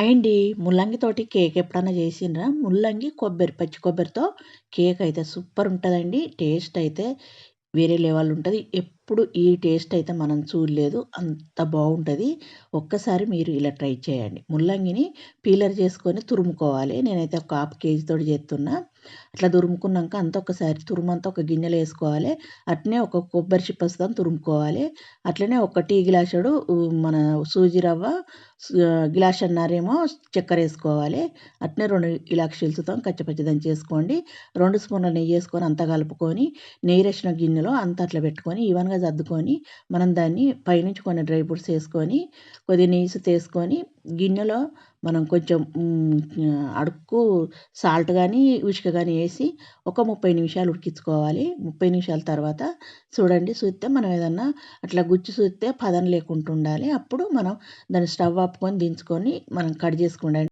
అండి ముల్లంగితోటి కేక్ ఎప్పుడన్నా చేసిండ్రా? ముల్లంగి కొబ్బరి పచ్చి కొబ్బరితో కేక్ అయితే సూపర్ ఉంటుందండి. టేస్ట్ అయితే వేరే లెవెల్ ఉంటుంది. ఎప్పుడు ఈ టేస్ట్ అయితే మనం చూడలేదు. అంత బాగుంటుంది. ఒక్కసారి మీరు ఇలా ట్రై చేయండి. ముల్లంగిని పీలర్ చేసుకొని తురుముకోవాలి. నేనైతే ఒక హాఫ్ కేజీతో చేస్తున్నా. అట్లా తురుముకున్నాక అంత ఒకసారి తురుమంతా ఒక గిన్నెలో వేసుకోవాలి. అట్నే ఒక కొబ్బరి చిప్పస్తో తురుముకోవాలి. అట్లనే ఒక టీ గ్లాసుడు మన సూజీ రవ్వ గ్లాస్ అన్నారేమో చక్కెర వేసుకోవాలి. అట్నే రెండు ఇలాక్ష చిలుచుతాం కచ్చపచ్చి దంచేసుకోండి రెండు స్పూన్ల నెయ్యి వేసుకొని అంతా కలుపుకొని నెయ్యి వేసిన గిన్నెలో అంతా అట్లా పెట్టుకొని ఈవెన్గా సర్దుకొని మనం దాన్ని పైనుంచి కొన్ని డ్రై ఫ్రూట్స్ వేసుకొని కొద్ది నీసు తీసుకొని గిన్నెలో మనం కొంచెం అడుక్కు సాల్ట్ కానీ ఉసుక కానీ వేసి ఒక ముప్పై నిమిషాలు ఉడికించుకోవాలి. ముప్పై నిమిషాల తర్వాత చూడండి చూస్తే మనం ఏదన్నా అట్లా గుచ్చి చూస్తే పదం లేకుండా ఉండాలి. అప్పుడు మనం దాన్ని స్టవ్ ఆపుకొని దించుకొని మనం కట్ చేసుకుండండి.